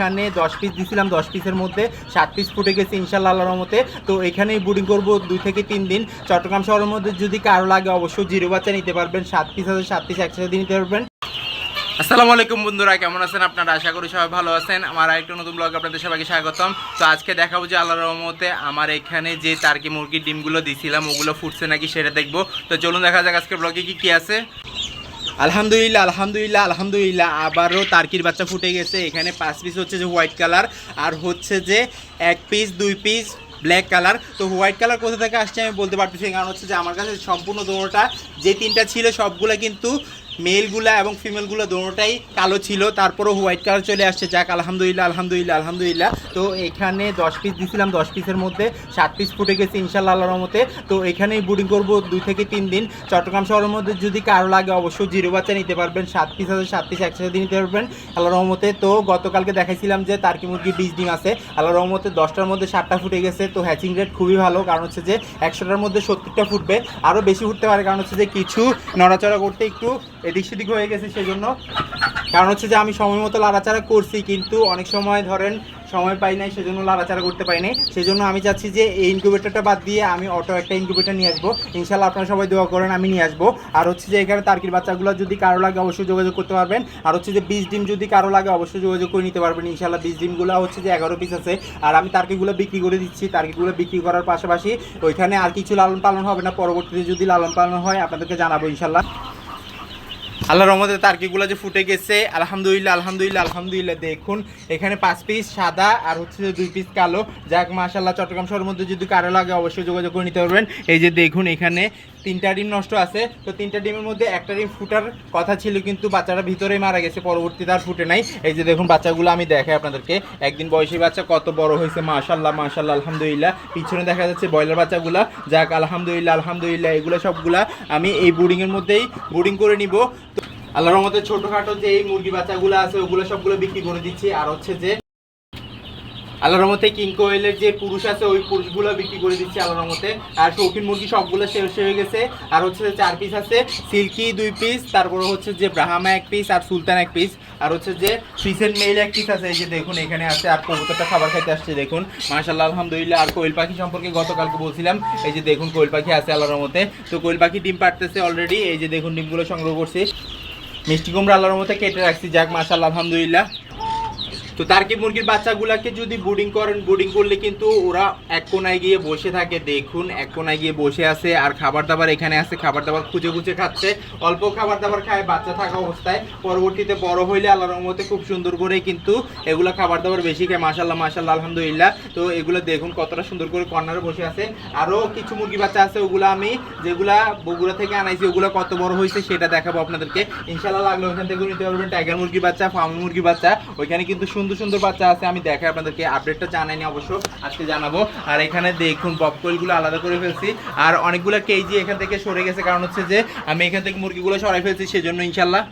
এখানে দশ পিস দিছিলাম, দশ পিসের মধ্যে সাত পিস ফুটে গেছে ইনশাল্লাহ আল্লাহর মতে তো এখানেই বুডিং করব দুই থেকে তিন দিন। চট্টগ্রাম শহরের মধ্যে যদি কারও লাগে অবশ্যই জিরো বাচ্চা নিতে পারবেন, সাত পিস আছে, সাত পিস একসাথে নিতে পারবেন। আসসালামু আলাইকুম বন্ধুরা, কেমন আছেন আপনারা? আশা করি সবাই ভালো আছেন। আমার আরেকটা নতুন ব্লগ আপনাদের সবাইকে স্বাগতম। তো আজকে দেখাবো যে আল্লাহর রহমতে আমার এখানে যে টার্কি মুরগির ডিমগুলো দিছিলাম, ওগুলো ফুটছে নাকি সেটা দেখব। তো চলুন দেখা যাক আজকে ব্লগে কি কি আছে। আলহামদুলিল্লাহ আলহামদুলিল্লাহ আলহামদুলিল্লাহ। আবারও তার্কির বাচ্চা ফুটে গেছে। এখানে পাঁচ পিস হচ্ছে যে হোয়াইট কালার আর হচ্ছে যে এক পিস দুই পিস ব্ল্যাক কালার তো হোয়াইট কালার কোথা থেকে আসছে আমি বলতে পারতেছি কারণ হচ্ছে যে আমার কাছে সম্পূর্ণ দৌড়টা যে তিনটা ছিল সবগুলো কিন্তু মেলগুলা এবং ফিমেলগুলো দোনোটাই কালো ছিল, তারপরও হোয়াইট কালার চলে আসছে। যাক, আলহামদুলিল্লাহ আলহামদুলিল্লাহ আলহামদুলিল্লাহ। তো এখানে দশ পিস দিছিলাম, দশ পিসের মধ্যে সাত পিস ফুটে গেছে ইনশাল্লাহ আল্লাহর মতে তো এখানেই বুডিং করব দুই থেকে তিন দিন। চট্টগ্রাম শহরের মধ্যে যদি কারও লাগে অবশ্যই জিরো বাচ্চা নিতে পারবেন, সাত পিস আছে, সাত পিস একসাথে নিতে পারবেন আল্লাহ রহমতে। তো গতকালকে দেখাইছিলাম যে তার কি মুরগি বিশ ডিম আছে। আল্লাহ রহমতে দশটার মধ্যে সাতটা ফুটে গেছে। তো হ্যাচিং রেট খুবই ভালো, কারণ হচ্ছে যে একশোটার মধ্যে সত্তরটা ফুটবে। আরও বেশি ফুটতে পারে, কারণ হচ্ছে যে কিছু নড়াচড়া করতে একটু এদিক সেদিক হয়ে গেছে সেজন্য। কারণ হচ্ছে যে আমি সময় মতো লাড়াচাড়া করছি, কিন্তু অনেক সময় ধরেন সময় পাই নাই, সেজন্য লাড়াচাড়া করতে পারি নাই। সেজন্য আমি চাচ্ছি যে এই ইনকিউবেটরটা বাদ দিয়ে আমি অটো একটা ইনকিউবেটর নিয়ে আসব। ইনশাল্লাহ আপনারা সবাই দোয়া করেন আমি নিয়ে আসব। আর হচ্ছে যে এখানে তার্কির বাচ্চাগুলো যদি কারও লাগে অবশ্যই যোগাযোগ করতে পারবেন। আর হচ্ছে যে বীজ ডিম যদি কারও লাগে অবশ্যই যোগাযোগ করে নিতে পারবেন। ইনশাল্লাহ বীজ ডিমগুলো হচ্ছে যে এগারো পিস আছে। আর আমি তার্কিগুলো বিক্রি করে দিচ্ছি। তার্কিগুলো বিক্রি করার পাশাপাশি ওইখানে আর কিছু লালন পালন হবে না। পরবর্তীতে যদি লালন পালন হয়, আপনাদেরকে জানাব ইনশাল্লাহ আল্লাহ রহমতে তার্কিগুলো যে ফুটে গেছে, আলহামদুলিল্লাহ আলহামদুলিল্লাহ আলহামদুলিল্লাহ, দেখুন। এখানে পাঁচ পিস সাদা আর হচ্ছে দুই পিস কালো। যাক মাশাল্লাহ চট্টগ্রাম শহরের মধ্যে যদি কারও লাগে অবশ্যই যোগাযোগ করে নিতে পারবেন। এই যে দেখুন, এখানে তিনটা ডিম নষ্ট আছে। তো তিনটা ডিমের মধ্যে একটা ডিম ফুটার কথা ছিল, কিন্তু বাচ্চাটা ভিতরেই মারা গেছে, পরবর্তীতে আর ফুটে নাই। এই যে দেখুন, বাচ্চাগুলো আমি দেখাই আপনাদেরকে। একদিন বয়সী বাচ্চা কত বড় হয়েছে মাশাল্লাহ মাশাল্লাহ আলহামদুলিল্লাহ। পিছনে দেখা যাচ্ছে ব্রয়লার বাচ্চাগুলা। যাক, আলহামদুলিল্লাহ আলহামদুলিল্লাহ, এগুলো সবগুলা আমি এই বোর্ডিংয়ের মধ্যেই বোর্ডিং করে নিব। আল্লাহর রহমতে ছোটখাটো যে এই মুরগি বাচ্চাগুলো আছে, ওগুলো সবগুলো বিক্রি করে দিচ্ছি। আর হচ্ছে যে, আল্লাহর রহমতে কিং কোয়েলের যে পুরুষ আছে, ওই পুরুষগুলো বিক্রি করে দিচ্ছি আল্লাহর রহমতে। আর শৌখিন মুরগি সবগুলো শেষ হয়ে গেছে। আর হচ্ছে যে চার পিস আছে, সিল্কি দুই পিস তারপরে হচ্ছে যে ব্রাহ্মা এক পিস আর সুলতান এক পিস আর হচ্ছে যে ফিসের মেল এক পিস আছে, এই যে দেখুন এখানে আছে, আর কবুতরটা খাবার খাইতে আসছে, দেখুন। মাশাল্লাহ আলহামদুলিল্লাহ। আর কোয়েল পাখি সম্পর্কে গতকালকে বলছিলাম, এই যে দেখুন কোয়েল পাখি আছে আল্লাহর রহমতে। তো কোয়েল পাখি ডিম পাড়তেছে অলরেডি এই যে দেখুন ডিমগুলো সংগ্রহ করছি। মিষ্টি কুমড়া আল্লাহর মতো কেটে রাখছি। যাক মাসা আলহামদুলিল্লাহ। তো তার্কি মুরগির বাচ্চাগুলাকে যদি বোর্ডিং করেন বোর্ডিং করলে কিন্তু ওরা এক কোনায় গিয়ে বসে থাকে, দেখুন, এক কোনায় গিয়ে বসে আছে আর খাবার দাবার এখানে আছে খাবার দাবার খুঁজে খুঁজে খাচ্ছে, অল্প খাবার দাবার খায়, বাচ্চা থাকা অবস্থায়। পরবর্তীতে বড় হইলে আল্লাহর রহমতে খুব সুন্দর করে কিন্তু এগুলো খাবার দাবার বেশি খায় মাশাল্লাহ মাশাল্লাহ আলহামদুলিল্লাহ। তো এগুলো দেখুন কতটা সুন্দর করে কর্নারে বসে আছে। আরও কিছু মুরগি বাচ্চা আছে, ওগুলো আমি যেগুলা বগুড়া থেকে আনাইছি, ওগুলো কত বড় হয়েছে সেটা দেখাবো আপনাদেরকে। ইনশাল্লাহ লাগলে ওখান থেকে নিতে পারবেন। টাইগার মুরগি বাচ্চা, ফার্মি মুরগি বাচ্চা, ওইখানে কিন্তু সুন্দর সুন্দর সুন্দর বাচ্চা আছে, আমি দেখাই আপনাদেরকে আপডেটটা জানাইনি অবশ্য, আজকে জানাব। আর এখানে দেখুন বককলগুলো আলাদা করে ফেলছি। আর অনেকগুলো কেজি এখান থেকে সরে গেছে, কারণ হচ্ছে যে, আমি এখান থেকে মুরগিগুলো সরাই ফেলছি, সেজন্য ইনশাল্লাহ।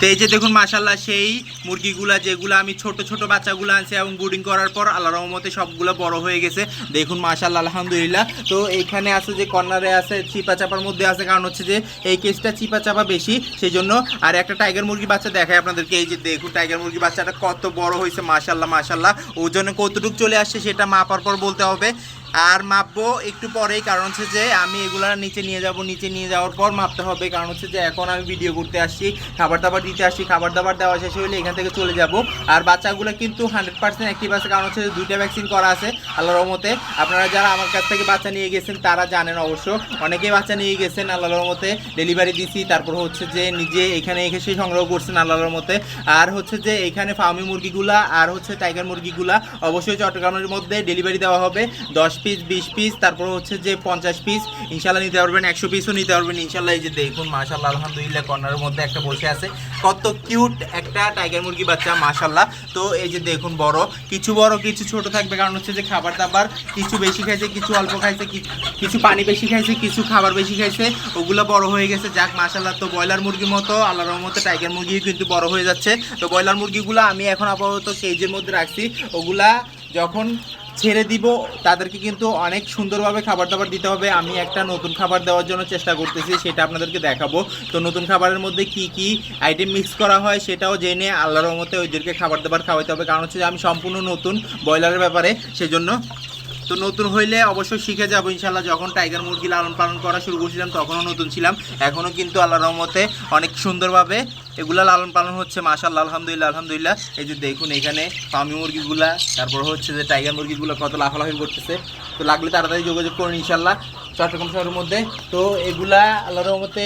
তো এই যে দেখুন মাশাল্লাহ সেই মুরগিগুলা, যেগুলো আমি ছোট ছোট বাচ্চাগুলো আনছি এবং বুডিং করার পর আল্লাহ রহমতে সবগুলো বড় হয়ে গেছে। দেখুন মাশাল্লাহ আলহামদুলিল্লাহ। তো এইখানে আছে যে কর্নারে আছে চিপা চাপার মধ্যে আছে, কারণ হচ্ছে যে এই কেসটা চিপা চাপা বেশি সেই জন্য আর একটা টাইগার মুরগি বাচ্চা দেখায় আপনাদেরকে। এই যে দেখুন টাইগার মুরগি বাচ্চাটা কত বড় হয়েছে মাশাল্লাহ মাশাল্লাহ ওজনে কতটুকু চলে আসছে সেটা মাপার পর বলতে হবে। আর মাপবো একটু পরেই, কারণ হচ্ছে যে আমি এগুলা নিচে নিয়ে যাব, নিচে নিয়ে যাওয়ার পর মাপতে হবে। কারণ হচ্ছে যে এখন আমি ভিডিও করতে আসছি, খাবার দাবার দিতে আসছি, খাবার দাবার দেওয়া শেষ হলে এখান থেকে চলে যাব। আর বাচ্চাগুলো কিন্তু হান্ড্রেড পার্সেন্ট অ্যাক্টিভ আছে, কারণ হচ্ছে দুইটা ভ্যাকসিন করা আছে, আল্লাহর রহমতে। আপনারা যারা আমার কাছ থেকে বাচ্চা নিয়ে গেছেন, তারা জানেন অবশ্য। অনেকেই বাচ্চা নিয়ে গেছেন, আল্লাহর রহমতে ডেলিভারি দিছি, তারপর হচ্ছে যে নিজে এখানে এসে সংগ্রহ করছেন, আল্লাহর রহমতে। আর হচ্ছে যে এখানে ফার্মি মুরগিগুলা, আর হচ্ছে টাইগার মুরগিগুলা অবশ্যই চট্টগ্রামের মধ্যে ডেলিভারি দেওয়া হবে। দশ পিস বিশ পিস তারপর হচ্ছে যে পঞ্চাশ পিস ইনশাল্লাহ নিতে পারবেন, একশো পিসও নিতে পারবেন। ইনশাল্লাহ এই যে দেখুন, মাশাল্লাহ, আলহামদুলিল্লাহ, কর্নারের মধ্যে একটা বসে আছে। কত কিউট একটা টাইগার মুরগি বাচ্চা, মাশাল্লাহ। তো এই যে দেখুন, বড়। কিছু বড়, কিছু ছোট থাকবে। কারণ হচ্ছে যে খাবার দাবার কিছু বেশি খাইছে, কিছু অল্প খাইছে কিছু পানি বেশি খাইছে, কিছু খাবার বেশি খাইছে। ওগুলো বড় হয়ে গেছে। যাক, মাশাল্লাহ, তো ব্রয়লার মুরগির মতো, আল্লাহর রহমতে টাইগার মুরগি কিন্তু বড় হয়ে যাচ্ছে। তো ব্রয়লার মুরগিগুলো আমি এখন আপাতত কেজির মধ্যে রাখছি। ওগুলা যখন ছেড়ে দিব। তাদেরকে কিন্তু অনেক সুন্দরভাবে খাবার দাবার দিতে হবে। আমি একটা নতুন খাবার দেওয়ার জন্য চেষ্টা করতেছি, সেটা আপনাদেরকে দেখাবো। তো নতুন খাবারের মধ্যে কি কি আইটেম মিক্স করা হয়, সেটাও জেনে আল্লাহর রহমতে ওইদেরকে খাবার দাবার খাওয়াইতে হবে। কারণ হচ্ছে যে আমি সম্পূর্ণ নতুন ব্রয়লারের ব্যাপারে, সেজন্য তো নতুন হইলে অবশ্যই শিখে যাব, ইনশাল্লাহ। যখন টাইগার মুরগি লালন পালন করা শুরু করছিলাম, তখনও নতুন ছিলাম। এখনও কিন্তু আল্লাহ রহমতে অনেক সুন্দরভাবে এগুলা লালন পালন হচ্ছে মাশাল্লাহ আলহামদুলিল্লাহ আলহামদুলিল্লাহ। এই যে দেখুন এখানে ফার্মি মুরগিগুলা, তারপর হচ্ছে যে টাইগার মুরগিগুলো কত লাফালাফি করতেছে। তো লাগলে তাড়াতাড়ি যোগাযোগ করুন ইনশাল্লাহ চট্টগ্রাম শহরের মধ্যে। তো এগুলা আল্লাহ রহমতে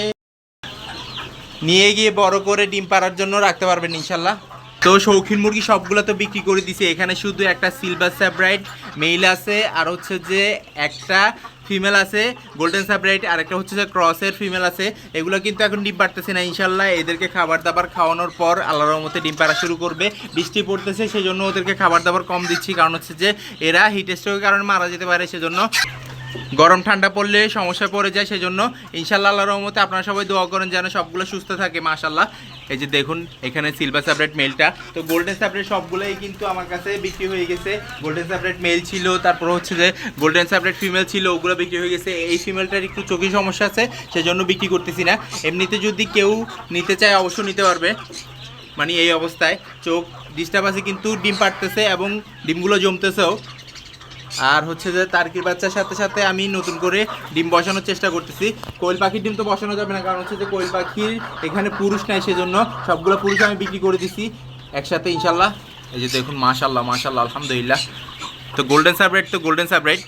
নিয়ে গিয়ে বড় করে ডিম পাড়ার জন্য রাখতে পারবেন ইনশাল্লাহ তো শৌখিন মুরগি সবগুলো তো বিক্রি করে দিছে। এখানে শুধু একটা সিলভার স্যাপ্রাইট মেইল আছে, আর হচ্ছে যে একটা ফিমেল আছে গোল্ডেন স্যাপ্রাইট আর একটা হচ্ছে যে ক্রসের ফিমেল আছে। এগুলো কিন্তু এখন ডিম পারতেছে না ইনশাল্লাহ এদেরকে খাবার দাবার খাওয়ানোর পর আল্লাহর রহমতে ডিম পাড়া শুরু করবে। বৃষ্টি পড়তেছে, সেজন্য ওদেরকে খাবার দাবার কম দিচ্ছি, কারণ হচ্ছে যে এরা হিট স্ট্রোকের কারণে মারা যেতে পারে, সেজন্য গরম ঠান্ডা পড়লে সমস্যায় পড়ে যায়, সেজন্য ইনশাল্লাহ আল্লাহর রহমতে আপনারা সবাই দোয়া করেন যেন সবগুলো সুস্থ থাকে মাশাল্লাহ এই যে দেখুন, এখানে সিলভার স্যাপারেট মেলটা তো গোল্ডেন স্যাপারেট সবগুলোই কিন্তু আমার কাছে বিক্রি হয়ে গেছে। গোল্ডেন স্যাপারেট মেল ছিল, তারপর হচ্ছে যে গোল্ডেন স্যাপারেট ফিমেল ছিল, ওগুলো বিক্রি হয়ে গেছে। এই ফিমেলটার একটু চোখের সমস্যা আছে, সেজন্য বিক্রি করতেছি না। এমনিতে যদি কেউ নিতে চায়, অবশ্যই নিতে পারবে। মানে এই অবস্থায় চোখ ডিস্টার্ব আছে, কিন্তু ডিম পাড়তেছে এবং ডিমগুলো জমতেছেও। আর হচ্ছে যে তার্কির বাচ্চার সাথে সাথে আমি নতুন করে ডিম বসানোর চেষ্টা করতেছি। কোয়েল পাখির ডিম তো বসানো যাবে না, কারণ হচ্ছে যে কোয়েল পাখির এখানে পুরুষ নাই সেজন্য সবগুলো পুরুষ আমি বিক্রি করে দিছি। একসাথে ইনশাল্লাহ, এই যে দেখুন, মাশাল্লাহ মাশাল্লাহ, আলহামদুলিল্লাহ। তো গোল্ডেন সাবরেট তো গোল্ডেন সাবরেট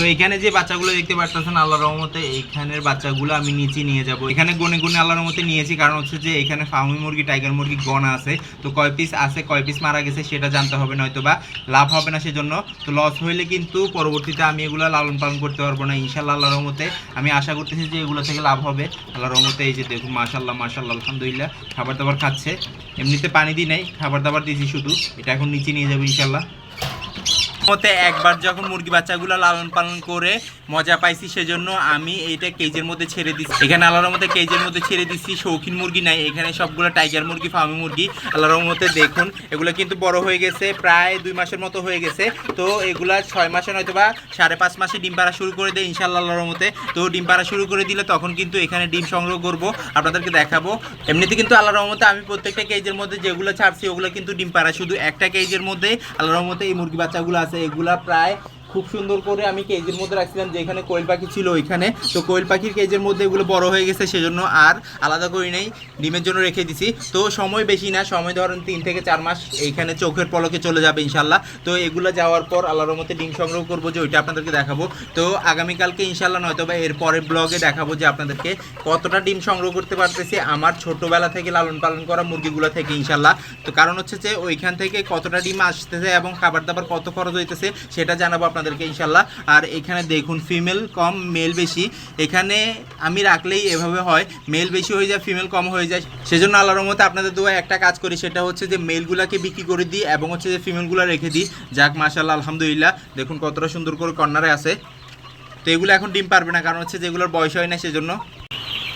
তো এখানে যে বাচ্চাগুলো দেখতে পাচ্ছেন আল্লাহর রহমতে এইখানের বাচ্চাগুলো আমি নিচে নিয়ে যাব। এখানে গনে গনে আল্লাহর রহমতে নিয়েছি, কারণ হচ্ছে যে এখানে ফার্মি মুরগি, টাইগার মুরগি গনা আছে। তো কয় পিস আছে, কয় পিস মারা গেছে সেটা জানতে হবে নয়তো বা লাভ হবে না সেজন্য। তো লস হইলে কিন্তু পরবর্তীতে আমি এগুলো লালন পালন করতে পারব না ইনশাল্লাহ আল্লাহর রহমতে। আমি আশা করতেছি যে এগুলো থেকে লাভ হবে। আল্লাহর রহমতে এই যে দেখুন মাশাল্লাহ মাশাল্লাহ আলহামদুলিল্লাহ, খাবার দাবার খাচ্ছে। এমনিতে পানি দিই নাই, খাবার দাবার দিয়েছি শুধু, এটা এখন নিচে নিয়ে যাব ইনশাল্লাহ মতে একবার যখন মুরগি বাচ্চাগুলো লালন পালন করে মজা পাইছি, সেজন্য আমি এইটা কেজের মধ্যে ছেড়ে দিচ্ছি এখানে আল্লাহর মধ্যে কেজের মধ্যে ছেড়ে দিচ্ছি শৌখিন মুরগি নাই। এখানে সবগুলো টাইগার মুরগি ফার্মি মুরগি, আল্লাহর মধ্যে দেখুন, এগুলো কিন্তু বড় হয়ে গেছে, প্রায় দুই মাসের মতো হয়ে গেছে। তো এগুলা ছয় মাসে নয়তো বা সাড়ে পাঁচ মাসে ডিম পাড়া শুরু করে দেয় ইনশাল্লাহ আল্লাহর মতে তো ডিম পাড়া শুরু করে দিলে তখন কিন্তু এখানে ডিম সংগ্রহ করব, আপনাদেরকে দেখাবো। এমনিতে কিন্তু আল্লাহর রহমতে আমি প্রত্যেকটা কেজের মধ্যে যেগুলো ছাড়ছি, ওগুলো কিন্তু ডিম পাড়া। শুধু একটা কেজের মধ্যে আল্লাহর রহমতে এই মুরগি বাচ্চাগুলো আছে। এগুলা প্রায় খুব সুন্দর করে আমি কেজের মধ্যে রাখছিলাম, যেখানে কোয়েল পাখি ছিল ওইখানে। তো কোয়েল পাখির কেজের মধ্যে এগুলো বড় হয়ে গেছে, সেজন্য আর আলাদা করি নেই, ডিমের জন্য রেখে দিছি। তো সময় বেশি না, সময় ধরেন তিন থেকে চার মাস এইখানে চোখের পলকে চলে যাবে ইনশাল্লাহ। তো এগুলো যাওয়ার পর আল্লাহর মধ্যে ডিম সংগ্রহ করব, যে ওইটা আপনাদেরকে দেখাবো। তো আগামীকালকে ইনশাল্লাহ নয়তো বা এর পরের ব্লগে দেখাবো যে আপনাদেরকে কতটা ডিম সংগ্রহ করতে পারতেছি আমার ছোটবেলা থেকে লালন পালন করা মুরগিগুলো থেকে ইনশাল্লাহ। তো কারণ হচ্ছে যে ওইখান থেকে কতটা ডিম আসতেছে এবং খাবার দাবার কত খরচ হইতেছে, সেটা জানাব আপনাদেরকে ইনশাল্লাহ আর এখানে দেখুন ফিমেল কম মেল বেশি। এখানে আমি রাখলেই এভাবে হয়। মেল বেশি হয়ে যায় ফিমেল কম হয়ে যায়। সেজন্য আল্লাহর মতো আপনাদের দু একটা কাজ করি, সেটা হচ্ছে যে মেলগুলাকে বিক্রি করে দিই এবং হচ্ছে যে ফিমেলগুলো রেখে দিই। যাক মাসাল্লাহ আলহামদুলিল্লাহ। দেখুন কতটা সুন্দর করে কর্নারে আছে। তো এগুলো এখন ডিম পারবে না, কারণ হচ্ছে যেগুলোর বয়স হয় না, সেজন্য